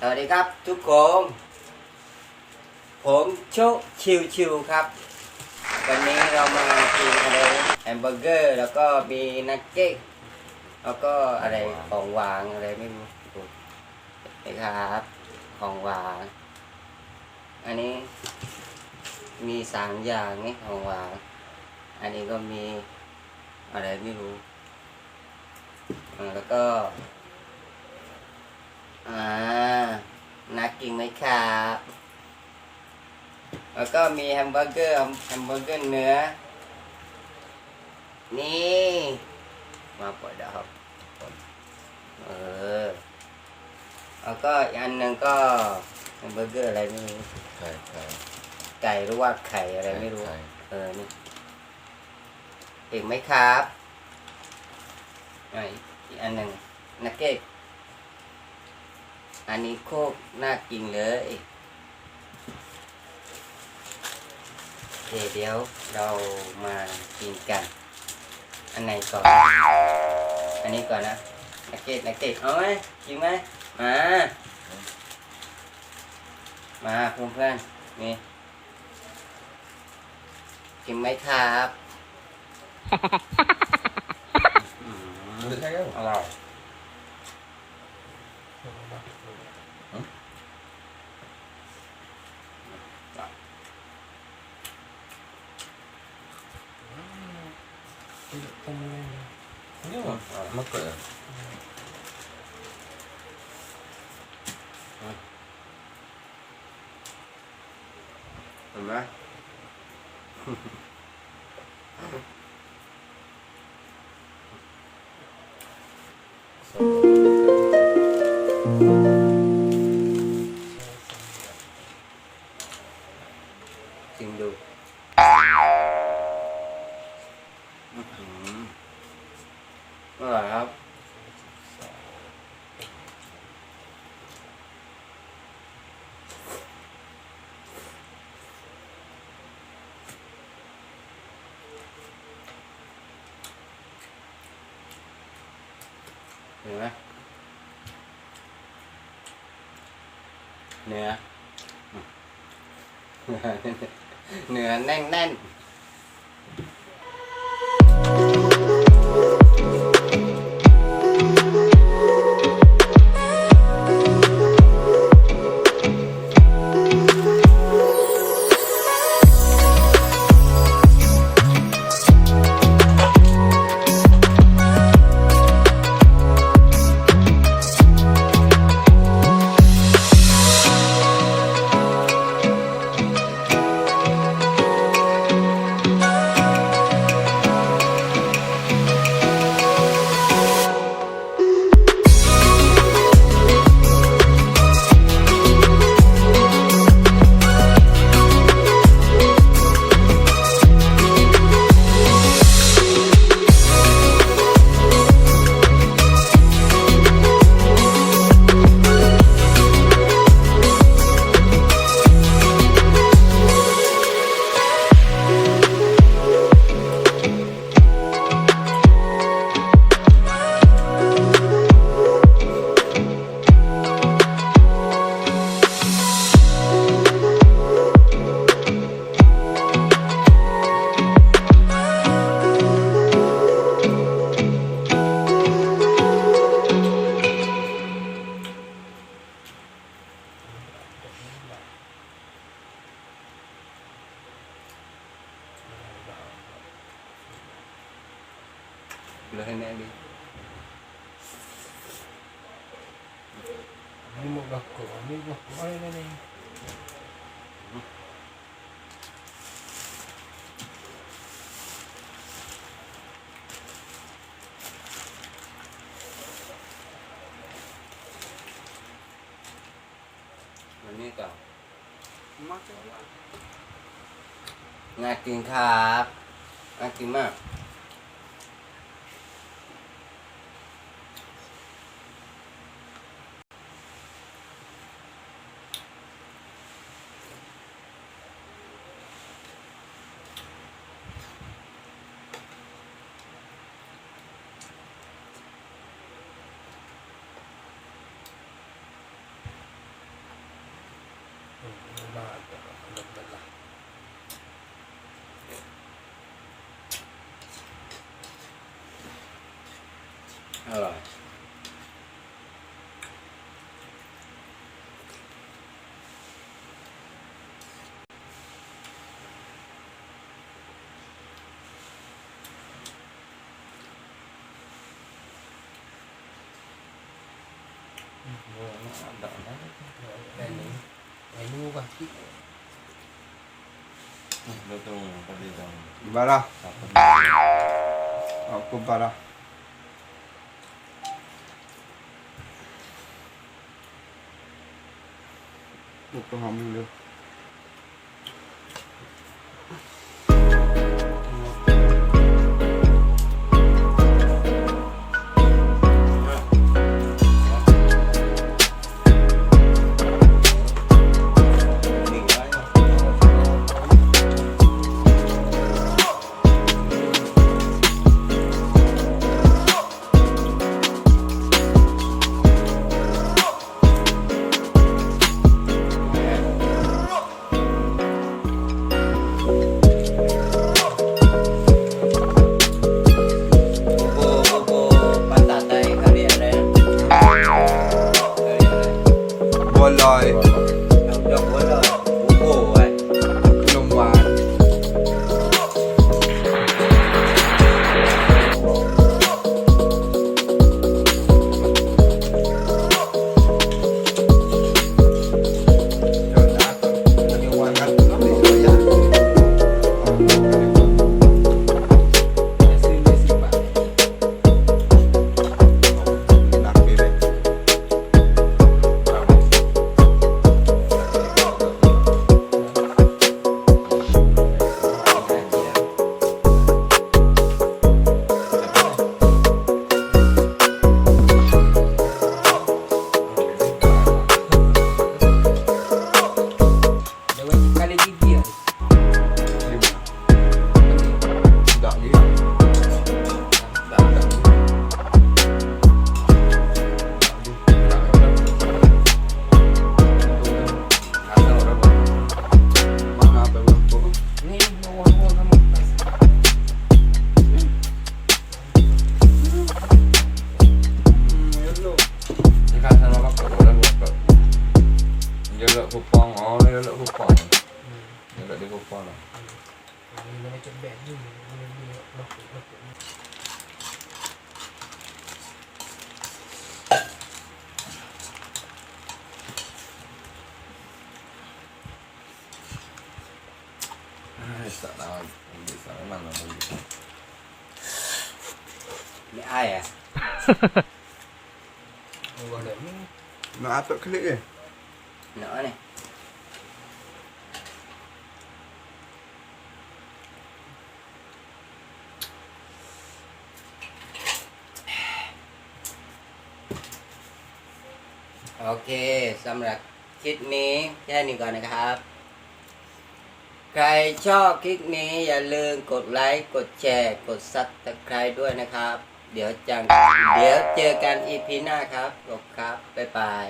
สวัสดีครับทุกคน ผมโชคชิวชิวครับ วันนี้เรามากินอะไรแฮมเบอร์เกอร์แล้วก็มีนักเก็ตแล้วก็อะไรของหวานอะไรไม่รู้นี่ครับ ของหวานอันนี้มีสามอย่างนี่ของหวานอันนี้ก็มีอะไรไม่รู้แล้วก็ อ่านักกินไหมครับแล้วก็มีแฮมเบอร์เกอร์แฮมเบอร์เกอร์เนื้อ นี่ มาปล่อยเดี๋ยวครับเออแล้วก็อีกอันหนึ่งก็แฮมเบอร์เกอร์อะไรไม่รู้ไข่ไข่ไก่หรือว่าไข่อะไรไม่รู้ไข่เออนี่อีกไหมครับอะอีกอันหนึ่งนักเก็ต อันนี้โคกน่ากินเลยโอเคเดี๋ยวเรามากินกัน อันไหนก่อน อันนี้ก่อนนะนักเก็ตนักเก็ตเอาไหมกินไหมมา มาเพื่อนเพื่อนๆนี่กินไหมครับอืม Được hay không? อร่อย Nhưng mà mắc cỡ เห็นไหมชิมดูอื้อหืออร่อยครับ เห็นไหม เนื้อ เนื้อแน่นแน่น เลยแน่ดี Ini mau bakko, ini bakko, ay na na วันนี้ก่อนน่ากินครับน่ากินมาก อร่อย Ada ada. Dan ni. 我不好弄了。dekat kupang oh, oh, dekat kupang hmm. dekat dekat kupang lah Ni ayah. Eh? Oh, ada ni. Nak atuk kelip ke? Eh? Nak ni. โอเคสำหรับคลิปนี้แค่นี้ก่อนนะครับ ใครชอบคลิปนี้อย่าลืมกดไลค์ กดแชร์ กดซับสไครต์ด้วยนะครับ เดี๋ยวจัง เดี๋ยวเจอกันอีพีหน้าครับขอบครับ บ๊ายบาย